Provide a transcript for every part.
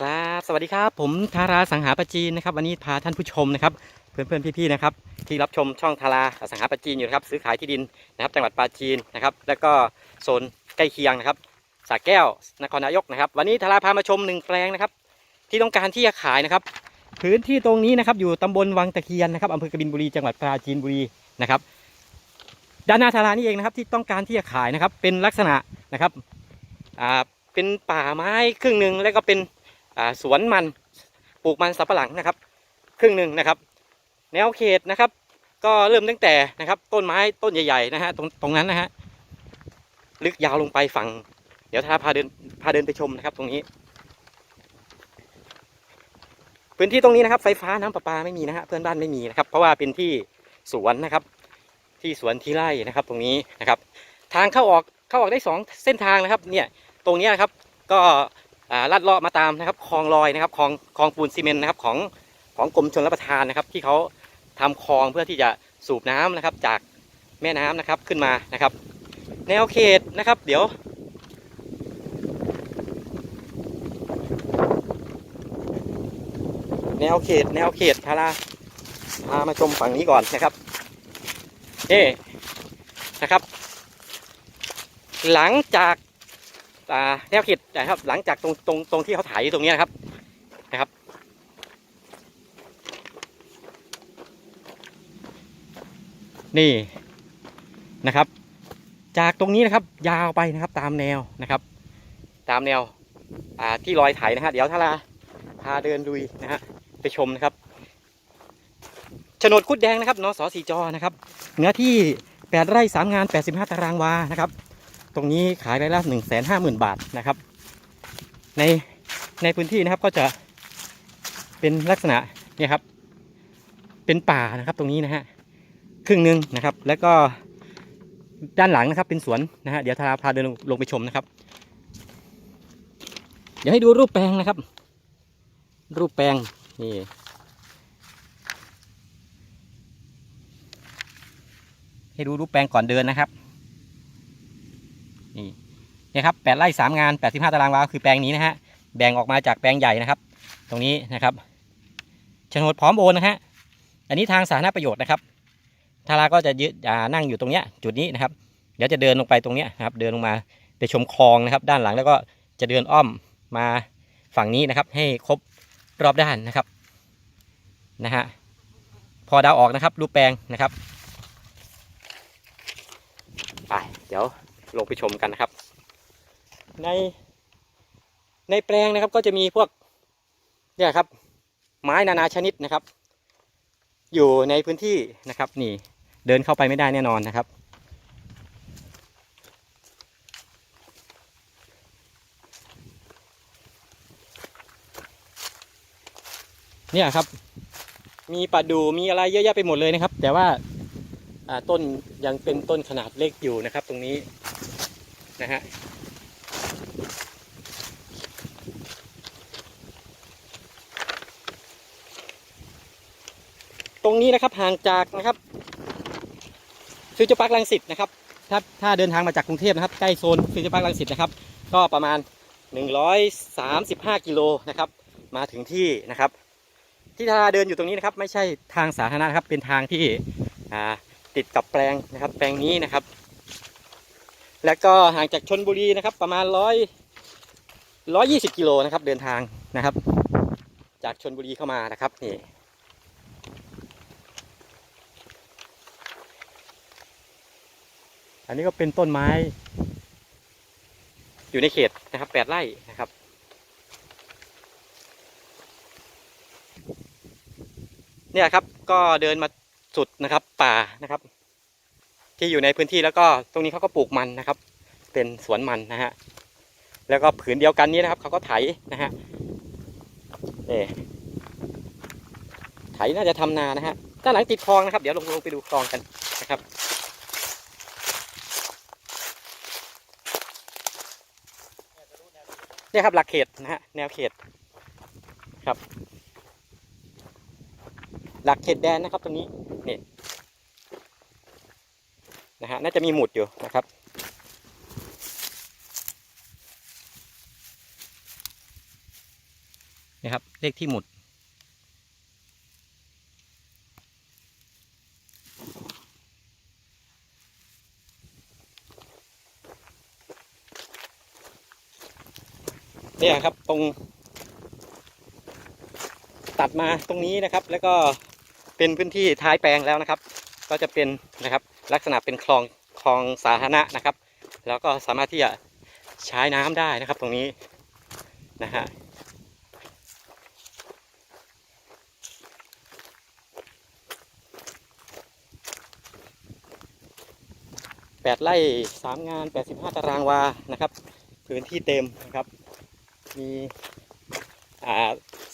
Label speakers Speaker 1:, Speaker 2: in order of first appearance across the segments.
Speaker 1: ครับสวัสดีครับ ผมธาราสังหาประจีนนะครับวันนี้พาท่านผู้ชมนะครับ เพื่อนๆพี่ๆนะครับ ที่รับชมช่องธาราสังหาประจีนอยู่นะครับซื้อขายที่ดินนะครับ จังหวัดปราจีนนะครับ แล้วก็โซนใกล้เคียงนะครับสระแก้วนครนายกนะครับ วันนี้ธาราพามาชมหนึ่งแปลงนะครับ ที่ต้องการที่จะขายนะครับ พื้นที่ตรงนี้นะครับ อยู่ตำบลวังตะเคียนนะครับอำเภอกบินบุรีจังหวัดปราจีนบุรีนะครับ ด้านหน้าธารานี่เองนะครับ ที่ต้องการที่จะขายนะครับ เป็นลักษณะนะครับอ่าเป็นป่าไม้ครึ่งหนึ่งแล้วก็เป็น สวนมันปลูกมันสับปะหลังนะครับ ครึ่งหนึ่งนะครับ แนวเขตนะครับ ก็เริ่มตั้งแต่นะครับ ต้นไม้ต้นใหญ่ๆนะฮะตรงตรงนั้นนะฮะลึกยาวลงไปฝั่ง เดี๋ยวถ้าพาเดินพาเดินไปชมนะครับ ตรงนี้ พื้นที่ตรงนี้นะครับ ไฟฟ้าน้ำประปาไม่มีนะฮะเพื่อนบ้านไม่มีนะครับ เพราะว่าเป็นที่สวนนะครับ ที่สวนที่ไร่นะครับ ตรงนี้นะครับ ทางเข้าออกเข้าออกได้สองเส้นทางนะครับ เนี่ยตรงนี้นะครับ ก็ ลัดเลาะมาตามนะครับคลองลอยนะครับคลองคลองปูนซีเมนต์นะครับของของกรมชลประทานนะครับ ที่เขาทำคลองเพื่อที่จะสูบน้ำนะครับ จากแม่น้ำนะครับขึ้นมานะครับ แนวเขตนะครับ เดี๋ยวแนวเขตแนวเขตทาราพามาชมฝั่งนี้ก่อนนะครับนี่นะครับ หลังจาก แนวเขตนะครับ หลังจากตรงตรงตรงที่เขาถ่ายอยู่ตรงนี้นะครับนะครับ นี่นะครับ จากตรงนี้นะครับ ยาวไปนะครับ ตามแนวนะครับ ตามแนวอ่าที่รอยไถนะฮะเดี๋ยวถ้าลาพาเดินดุยนะฮะไปชมนะครับโฉนดคุดแดงนะครับนสสีจอนะครับเนื้อที่แปดไร่สามงานแปดสิบห้าตารางวานะครับ ตรงนี้ขายไปละหนึ่งแสนห้าหมื่นบาทนะครับ ในในพื้นที่นะครับก็จะเป็นลักษณะเนี่ยครับ เป็นป่านะครับตรงนี้นะฮะครึ่งหนึ่งนะครับ แล้วก็ด้านหลังนะครับเป็นสวนนะฮะเดี๋ยวทาราพาเดินลงไปชมนะครับ เดี๋ยวให้ดูรูปแปลงนะครับ รูปแปลงนี่ให้ดูรูปแปลงก่อนเดินนะครับ เนี่ยครับแปดไร่สามงานแปดสิบห้าตารางวาคือแปลงนี้นะฮะแบ่งออกมาจากแปลงใหญ่นะครับ ตรงนี้นะครับโฉนดพร้อมโอนนะฮะอันนี้ทางสาธารณประโยชน์นะครับทาราก็จะยืดนั่งอยู่ตรงเนี้ยจุดนี้นะครับ เดี๋ยวจะเดินลงไปตรงเนี้ยครับเดินลงมาไปชมคลองนะครับ ด้านหลังแล้วก็จะเดินอ้อมมาฝั่งนี้นะครับ ให้ครบรอบด้านนะครับนะฮะพอดาวออกนะครับรูปแปลงนะครับไปเดี๋ยวลงไปชมกันนะครับ ใน ในแปลงนะครับก็จะมีพวกเนี่ยครับ ไม้นานาชนิดนะครับ อยู่ในพื้นที่นะครับ นี่เดินเข้าไปไม่ได้แน่นอนนะครับ เนี่ยครับ มีปลาดูมีอะไรเยอะแยะไปหมดเลยนะครับ แต่ว่าอ่าต้นยังเป็นต้นขนาดเล็กอยู่นะครับ ตรงนี้นะฮะ ตรงนี้นะครับห่างจากนะครับฟิวเจอร์พาร์คลังสิตนะครับถ้าถ้าเดินทางมาจากกรุงเทพนะครับใกล้โซนฟิวเจอร์พาร์คลังสิตนะครับก็ประมาณ 135 กิโลนะครับมาถึงที่นะครับ ที่ทาราเดินอยู่ตรงนี้นะครับ ไม่ใช่ทางสาธารณะครับเป็นทางที่ติดกับแปลงนะครับ แปลงนี้นะครับ แล้วก็ห่างจากชนบุรีนะครับ ประมาณร้อยร้อยยี่สิบกิโลนะครับ เดินทางนะครับ จากชนบุรีเข้ามานะครับนี่ อันนี้ก็เป็นต้นไม้ อยู่ในเขตนะครับแปดไร่นะครับ เนี่ยครับก็เดินมาสุดนะครับป่านะครับ ที่อยู่ในพื้นที่แล้วก็ตรงนี้เขาก็ปลูกมันนะครับ เป็นสวนมันนะฮะแล้วก็ผืนเดียวกันนี้นะครับเขาก็ไถนะฮะเอไถน่าจะทำนานะฮะด้านหลังติดคลองนะครับ เดี๋ยวลงลงไปดูคลองกันนะครับ เนี่ยครับหลักเขตนะฮะแนวเขตครับ หลักเขตแดนนะครับตรงนี้นี่นะฮะน่าจะมีหมุดอยู่นะครับนะครับเลขที่หมุด เนี่ยครับตรง ตัดมาตรงนี้นะครับ แล้วก็เป็นพื้นที่ท้ายแปลงแล้วนะครับ ก็จะเป็นนะครับลักษณะเป็นคลองคลองสาธารณะนะครับ แล้วก็สามารถที่จะใช้น้ำได้นะครับ ตรงนี้นะฮะแปดไร่สามงานแปดสิบห้าตารางวานะครับ พื้นที่เต็มนะครับ มี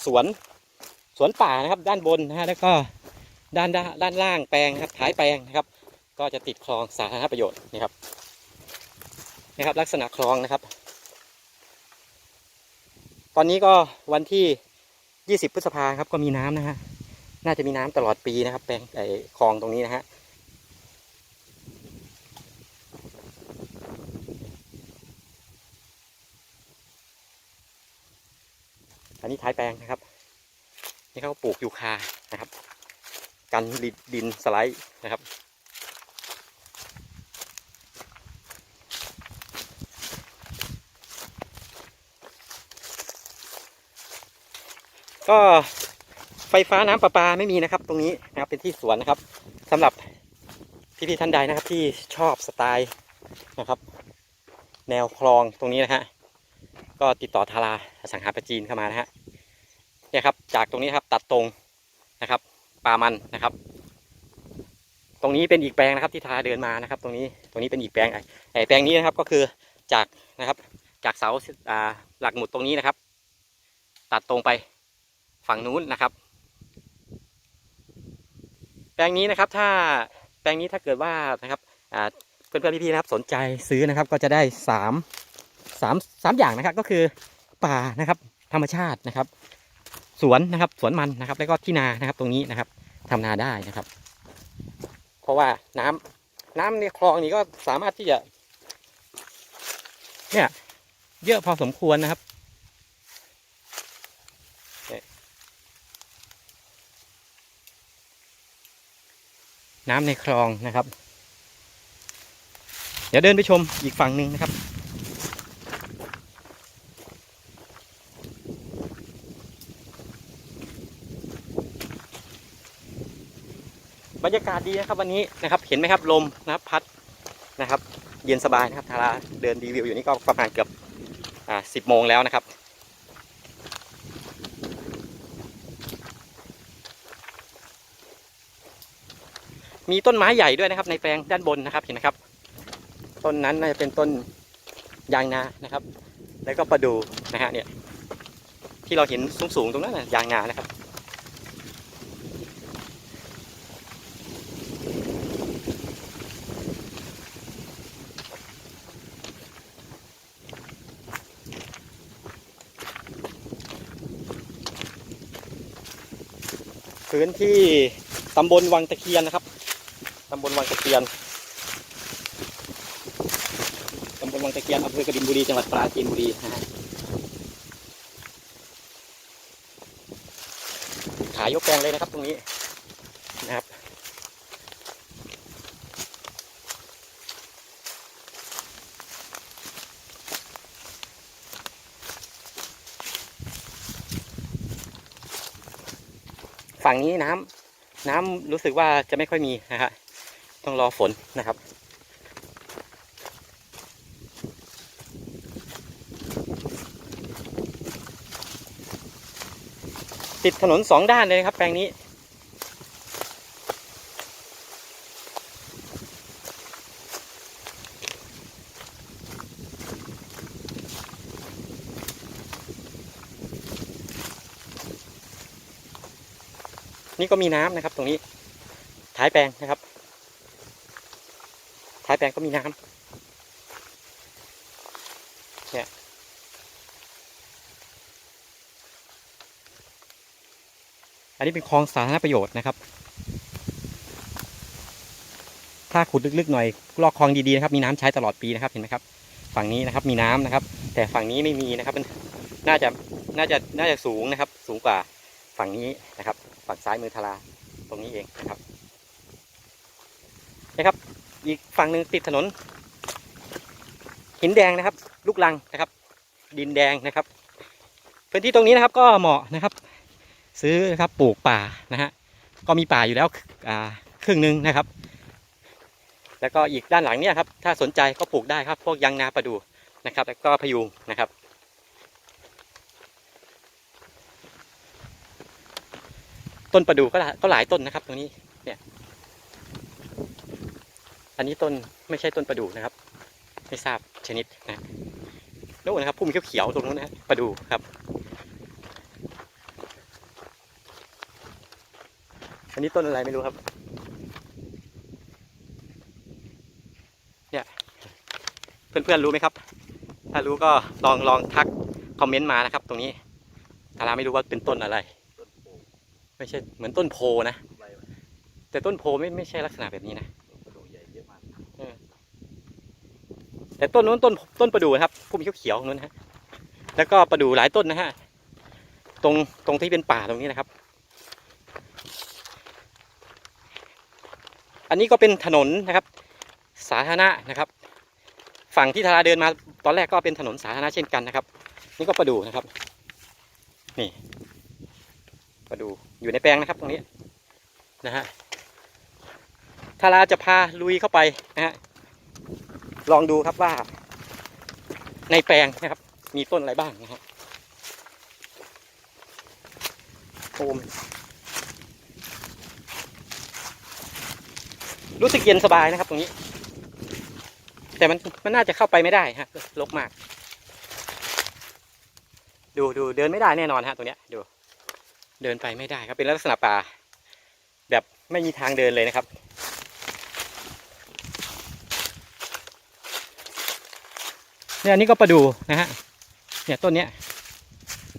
Speaker 1: สวนสวนป่านะครับ ด้านบนนะฮะแล้วก็ด้านด้านล่างแปลงครับท้ายแปลงนะครับ ก็จะติดคลองสาธารณประโยชน์นี่ครับนะครับ ลักษณะคลองนะครับ ตอนนี้ก็วันที่ 20 พฤษภาครับก็มีน้ำนะฮะน่าจะมีน้ำตลอดปีนะครับ แปลงไอคลองตรงนี้นะฮะ อันนี้ท้ายแปลงนะครับ นี่เขาปลูกยูคานะครับ กันดินดินสไลด์นะครับ ก็ไฟฟ้าน้ำประปาไม่มีนะครับ ตรงนี้นะครับเป็นที่สวนนะครับสำหรับพี่ๆท่านใดนะครับที่ชอบสไตล์นะครับ แนวคลองตรงนี้นะฮะก็ติดต่อทารา สังหาประจีนเข้ามานะฮะเนี่ยครับจากตรงนี้ครับตัดตรงนะครับปลามันนะครับ ตรงนี้เป็นอีกแปลงนะครับที่ทาเดินมานะครับ ตรงนี้ตรงนี้เป็นอีกแปลงไอ้ไอ้แปลงนี้นะครับก็คือจากนะครับจากเสาอ่าหลักหมุดตรงนี้นะครับ ตัดตรงไปฝั่งนู้นนะครับ แปลงนี้นะครับถ้าแปลงนี้ถ้าเกิดว่านะครับอ่าเพื่อนๆพี่ๆนะครับสนใจซื้อนะครับก็จะได้สามสามสามอย่างนะครับก็คือ ป่านะครับ ธรรมชาตินะครับ สวนนะครับ สวนมันนะครับ แล้วก็ที่นานะครับ ตรงนี้นะครับทำนาได้นะครับ เพราะว่าน้ำน้ำในคลองนี้ก็สามารถที่จะ เนี่ย เยอะพอสมควรนะครับน้ำในคลองนะครับ เดี๋ยวเดินไปชมอีกฝั่งหนึ่งนะครับ รรยากาศดีนะครับวันนี้นะครับ เห็นไหมครับลมนะครับพัดนะครับ เย็นสบายนะครับทาราเดินรีวิวอยู่นี่ก็ประมาณเกือบอ่าสิบโมงแล้วนะครับมีต้นไม้ใหญ่ด้วยนะครับในแปลงด้านบนนะครับเห็นไหมครับ ต้นนั้นน่าจะเป็นต้นยางนานะครับ แล้วก็ประดูนะฮะเนี่ยที่เราเห็นสูงๆตรงนั้นนะยางนานะครับ พื้นที่ตำบลวังตะเคียนนะครับตำบลวังตะเคียนตำบลวังตะเคียนอำเภอกบินบุรีจังหวัดปราจีนบุรีนะฮะขายยกแปลงเลยนะครับตรงนี้นะครับ ฝั่งนี้น้ำน้ำรู้สึกว่าจะไม่ค่อยมีนะฮะต้องรอฝนนะครับติดถนนสองด้านเลยครับแปลงนี้ นี่ก็มีน้ำนะครับ ตรงนี้ ท้ายแปลงนะครับ ท้ายแปลงก็มีน้ำเนี่ยอันนี้เป็นคลองสาธารณประโยชน์นะครับ ถ้าขุดลึกๆหน่อยลอกคลองดีๆนะครับ มีน้ำใช้ตลอดปีนะครับ เห็นไหมครับ ฝั่งนี้นะครับ มีน้ำนะครับ แต่ฝั่งนี้ไม่มีนะครับ มันน่าจะ น่าจะ น่าจะสูงนะครับ สูงกว่าฝั่งนี้นะครับ ฝั่งซ้ายมือทาราตรงนี้เองนะครับนะครับ อีกฝั่งหนึ่งติดถนน หินแดงนะครับ ลูกลังนะครับ ดินแดงนะครับ พื้นที่ตรงนี้นะครับก็เหมาะนะครับ ซื้อนะครับปลูกป่านะฮะก็มีป่าอยู่แล้วครึ่งหนึ่งนะครับ แล้วก็อีกด้านหลังเนี่ยครับถ้าสนใจก็ปลูกได้ครับ พวกยางนาประดูนะครับ แล้วก็พยุงนะครับ ต้นประดูก็หลายก็หลายต้นนะครับ ตรงนี้เนี่ย อันนี้ต้นไม่ใช่ต้นประดูนะครับ ไม่ทราบชนิดนะนู่นนะครับพุ่มเขียวๆตรงนู้นนะประดูครับ อันนี้ต้นอะไรไม่รู้ครับ เนี่ย เพื่อนๆรู้ไหมครับ ถ้ารู้ก็ลองลองทักคอมเมนต์มานะครับ ตรงนี้ทาราไม่รู้ว่าเป็นต้นอะไร ไม่ใช่เหมือนต้นโพนะ แต่ต้นโพไม่ไม่ใช่ลักษณะแบบนี้นะแต่ต้นนู้นต้นต้นประดู่ครับพุ่มเขียวๆนู้นฮะแล้วก็ประดู่หลายต้นนะฮะตรงตรงที่เป็นป่าตรงนี้นะครับ อันนี้ก็เป็นถนนนะครับ สาธารณะนะครับ ฝั่งที่ทาราเดินมาตอนแรกก็เป็นถนนสาธารณะเช่นกันนะครับ นี่ก็ประดู่นะครับ นี่ ประดู่อยู่ในแปลงนะครับตรงนี้นะฮะทาราจะพาลุยเข้าไปนะฮะลองดูครับว่า ในแปลงนะครับ มีต้นอะไรบ้างนะฮะโอมรู้สึกเย็นสบายนะครับตรงนี้ แต่มันมันน่าจะเข้าไปไม่ได้ฮะรกมาก ดูดูเดินไม่ได้แน่นอนฮะตรงเนี้ยดู เดินไปไม่ได้ครับ เป็นลักษณะป่า แบบไม่มีทางเดินเลยนะครับ เนี่ยอันนี้ก็ประดูนะฮะ เนี่ยต้นเนี้ย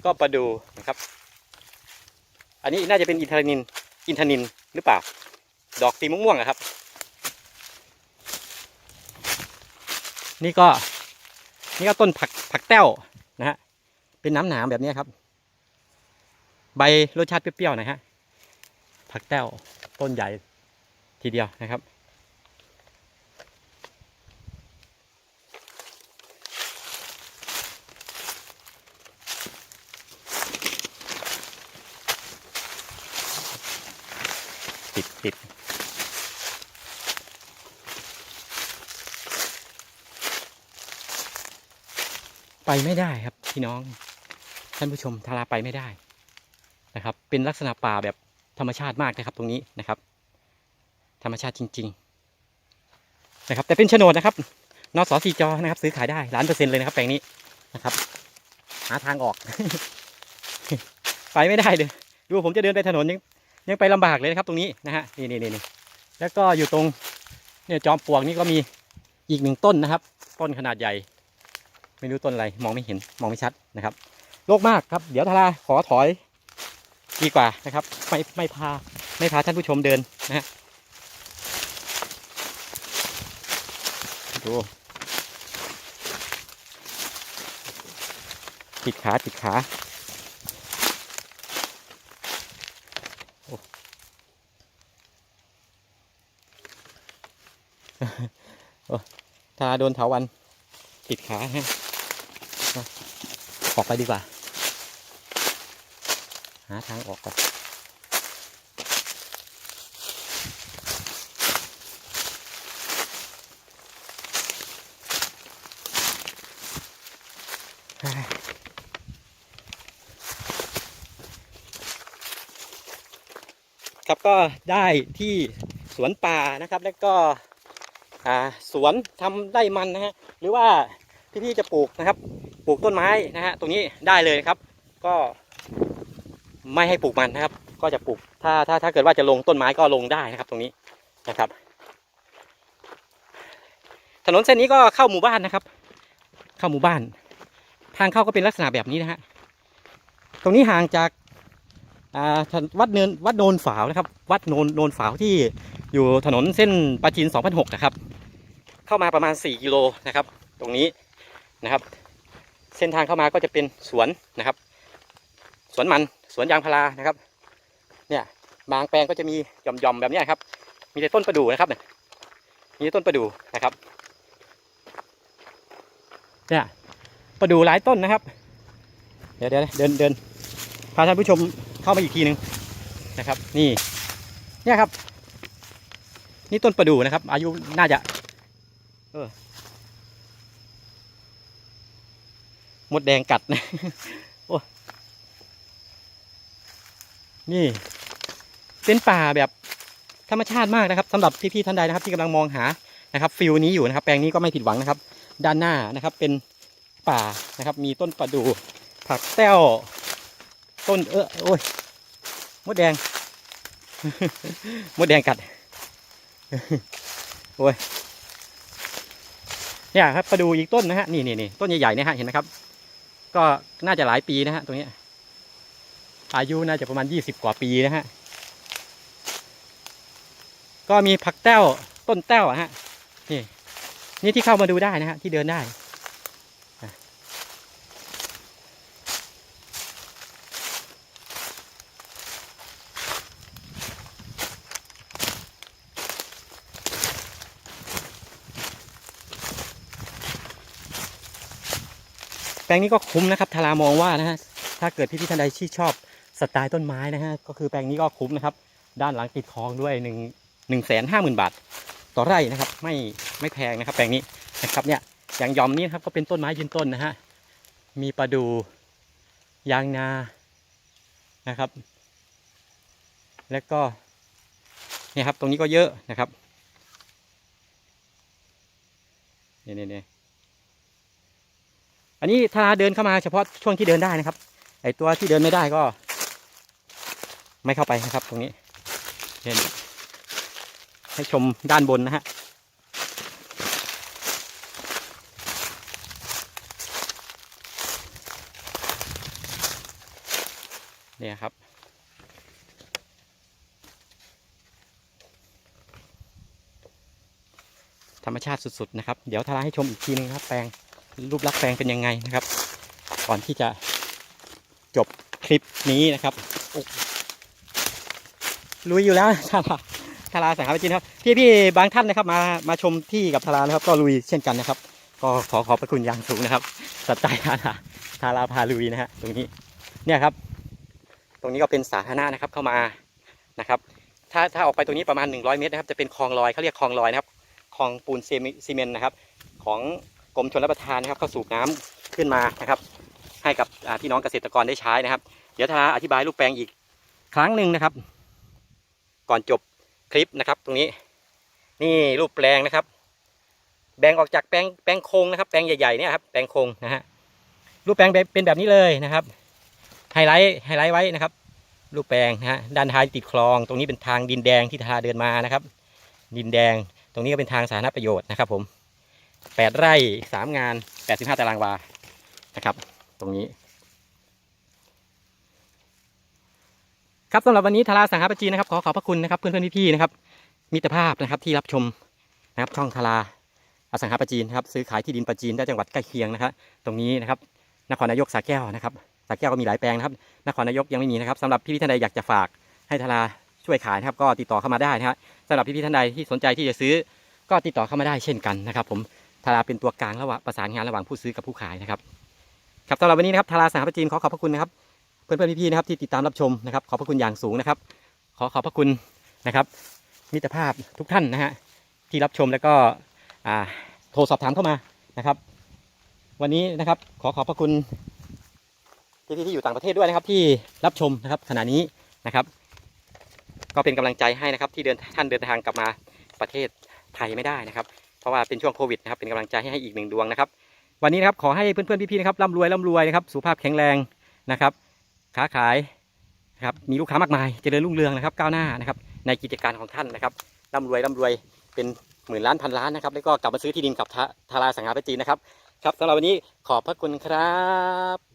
Speaker 1: ก็ประดูนะครับ อันนี้น่าจะเป็นอินทนิน อินทนินหรือเปล่า ดอกสีม่วงๆอะครับ นี่ก็นี่ก็ต้นผักผักแต้วนะฮะ เป็นน้ำหนามแบบนี้ครับ ใบรสชาติเปรี้ยวๆนะฮะผักแต้วต้นใหญ่ทีเดียวนะครับติดติดไปไม่ได้ครับพี่น้อง ท่านผู้ชมทาราไปไม่ได้ นะครับ เป็นลักษณะป่าแบบธรรมชาติมากนะครับ ตรงนี้นะครับ ธรรมชาติจริง ๆ นะครับ แต่เป็นโฉนดนะครับนอสสีจอนะครับ ซื้อขายได้ล้านเปอร์เซ็นต์เลยนะครับแปลงนี้นะครับ หาทางออก ไปไม่ได้เลยดูผมจะเดินไปถนนยังยังไปลำบากเลยนะครับ ตรงนี้นะฮะนี่นี่นี่นี่แล้วก็อยู่ตรงเนี่ยจอมปลวกนี่ก็มีอีกหนึ่งต้นนะครับ ต้นขนาดใหญ่ ไม่รู้ต้นอะไรมองไม่เห็นมองไม่ชัดนะครับโลกมากครับ เดี๋ยวทาราขอถอย ดีกว่านะครับ ไม่ไม่พาไม่พาท่านผู้ชมเดินนะฮะดูติดขาติดขาถ้าโดนเถาวันติดขาฮะออกไปดีกว่า หาทางออกก่อนครับก็ได้ที่สวนป่านะครับแล้วก็สวนทำไร่มันนะฮะหรือว่าพี่ๆจะปลูกนะครับ ปลูกต้นไม้นะฮะตรงนี้ได้เลยนะครับ ก็ ไม่ให้ปลูกมันนะครับ ก็จะปลูกถ้าถ้าถ้าเกิดว่าจะลงต้นไม้ก็ลงได้นะครับ ตรงนี้นะครับ ถนนเส้นนี้ก็เข้าหมู่บ้านนะครับ เข้าหมู่บ้าน ทางเข้าก็เป็นลักษณะแบบนี้นะฮะตรงนี้ห่างจากาวัดเนินวัดโนนฝาวนะครับ วัดโนนโนนฝาวที่อยู่ถนนเส้นปราจีน2006นะครับ เข้ามาประมาณ 4 กิโลนะครับ ตรงนี้นะครับ เส้นทางเข้ามาก็จะเป็นสวนนะครับ สวนมัน สวนยางพารานะครับ เนี่ยบางแปลงก็จะมีหย่อมๆแบบนี้ครับ มีแต่ต้นประดู่นะครับเนี่ยมีต่ต้นประดู่นะครับ เนี่ยประดู่หลายต้นนะครับ เดี๋ยวเดี๋ยวเดินเดินพาท่านผู้ชมเข้ามาอีกทีหนึ่งนะครับ นี่ เนี่ยครับ นี่ต้นประดู่นะครับ อายุน่าจะ เออมดแดงกัดนะ โอ้ นี่ เป็นป่าแบบธรรมชาติมากนะครับสำหรับพี่ๆท่านใดนะครับ ที่กำลังมองหานะครับฟิลนี้อยู่นะครับ แปลงนี้ก็ไม่ผิดหวังนะครับ ด้านหน้านะครับเป็นป่านะครับ มีต้นประดู่ผักแต้วต้นเออโอ้ยมดแดงมดแดงกัดโอ้ยเนี่ยครับประดูอีกต้นนะฮะนี่นี่นี่ต้นใหญ่ๆเนี่ยฮะเห็นไหมครับ ก็น่าจะหลายปีนะฮะตรงนี้ อายุน่าจะประมาณยี่สิบกว่าปีนะฮะ ก็มีผักแต้วต้นแต้วอะฮะ นี่นี่ที่เข้ามาดูได้นะฮะ ที่เดินได้แปลงนี้ก็คุ้มนะครับทารามองว่านะฮะ ถ้าเกิดพี่ๆท่านใดที่ชอบ สไตล์ต้นไม้นะฮะก็คือแปลงนี้ก็คุ้มนะครับ ด้านหลังติดคลองด้วยหนึ่งหนึ่งแสนห้าหมื่นบาท ต่อไร่นะครับไม่ไม่แพงนะครับ แปลงนี้นะครับเนี่ยอย่างยอมนี้นครับก็เป็นต้นไม้ยืนต้นนะฮะมีประดูยางนานะครับ แล้วก็เนี่ยครับตรงนี้ก็เยอะนะครับเนี่ยเนี่ยเนี่ยอันนี้ถ้าเดินเข้ามาเฉพาะช่วงที่เดินได้นะครับไอตัวที่เดินไม่ได้ก็ ไม่เข้าไปนะครับ ตรงนี้เห็นให้ชมด้านบนนะฮะเนี่ยครับ ธรรมชาติสุดๆนะครับ เดี๋ยวทาราให้ชมอีกทีนึงครับ แปลงรูปลักษณ์แปลงเป็นยังไงนะครับ ก่อนที่จะจบคลิปนี้นะครับโอ้ ลุยอยู่แล้วทาราทาราสังหารจริงครับ พี่ๆบางท่านนะครับ มามาชมที่กับทารานะครับ ก็ลุยเช่นกันนะครับ ก็ขอขอบพระคุณอย่างสูงนะครับสัจใจทาราทาราพาลุยนะฮะตรงนี้เนี่ยครับ ตรงนี้ก็เป็นสาธารณะนะครับเข้ามานะครับถ้าถ้าออกไปตรงนี้ประมาณ 100 เมตรนะครับจะเป็นคลองลอยเขาเรียกคลองลอยนะครับคลองปูนซีเมนต์นะครับ ของกรมชลประทานนะครับเข้าสูบน้ำขึ้นมานะครับ ให้กับพี่น้องเกษตรกรได้ใช้นะครับ เดี๋ยวทาอธิบายรูปแปลงอีกครั้งหนึ่งนะครับ ก่อนจบคลิปนะครับ ตรงนี้ นี่รูปแปลงนะครับ แบ่งออกจากแปลงแปลงโคงนะครับ แปลงใหญ่ๆเนี่ยครับแปลงโคงนะฮะรูปแปลงเป็นแบบนี้เลยนะครับไฮไลท์ไฮไลท์ไว้นะครับ รูปแปลงนะฮะด้านท้ายติดคลอง ตรงนี้เป็นทางดินแดงที่ทาเดินมานะครับ ดินแดง ตรงนี้ก็เป็นทางสาธารณประโยชน์นะครับ ผมแปดไร่สามงานแปดสิบห้าตารางวานะครับ ตรงนี้ ครับสำหรับวันนี้ทาราสังหาปจีนะครับขอขอบพระคุณนะครับเพื่อนๆพี่ๆนะครับมิตรภาพนะครับที่รับชมนะครับช่องทาราอสังหาปจีนะครับซื้อขายที่ดินปจีนได้จังหวัดใกล้เคียงนะครับตรงนี้นะครับนครนายกสาแก้วนะครับสาแก้วก็มีหลายแปลงนะครับนครนายกยังไม่มีนะครับสำหรับพี่ๆท่านใดอยากจะฝากให้ทาราช่วยขายนะครับก็ติดต่อเข้ามาได้นะครับสำหรับพี่ๆท่านใดที่สนใจที่จะซื้อก็ติดต่อเข้ามาได้เช่นกันนะครับ ผมทาราเป็นตัวกลางระหว่างประสานงานระหว่างผู้ซื้อกับผู้ขายนะครับครับสำหรับวันนี้นะครับทาราสังหาปจีนขอขอบพระคุณนะครับ เพื่อนๆพี่ๆนะครับที่ติดตามรับชมนะครับขอบพระคุณอย่างสูงนะครับ ขอขอบพระคุณนะครับ มิตรภาพทุกท่านนะฮะที่รับชมแล้วก็โทรสอบถามเข้ามานะครับ วันนี้นะครับขอขอบพระคุณพี่ๆที่อยู่ต่างประเทศด้วยนะครับ ที่รับชมนะครับขณะนี้นะครับ ก็เป็นกำลังใจให้นะครับที่เดินท่านเดินทางกลับมาประเทศไทยไม่ได้นะครับ เพราะว่าเป็นช่วงโควิดนะครับเป็นกำลังใจให้อีกหนึ่งดวงนะครับ วันนี้นะครับขอให้เพื่อนๆพี่ๆนะครับร่ำรวยร่ำรวยนะครับสุขภาพแข็งแรงนะครับ ค้าขายนะครับมีลูกค้ามากมายเจริญรุ่งเรืองนะครับก้าวหน้านะครับในกิจการของท่านนะครับร่ำรวยร่ำรวยเป็นหมื่นล้านพันล้านนะครับแล้วก็กลับมาซื้อที่ดินกับทาทาราสังหาริมทรัพย์จีนนะครับครับสำหรับวันนี้ขอบพระคุณครับ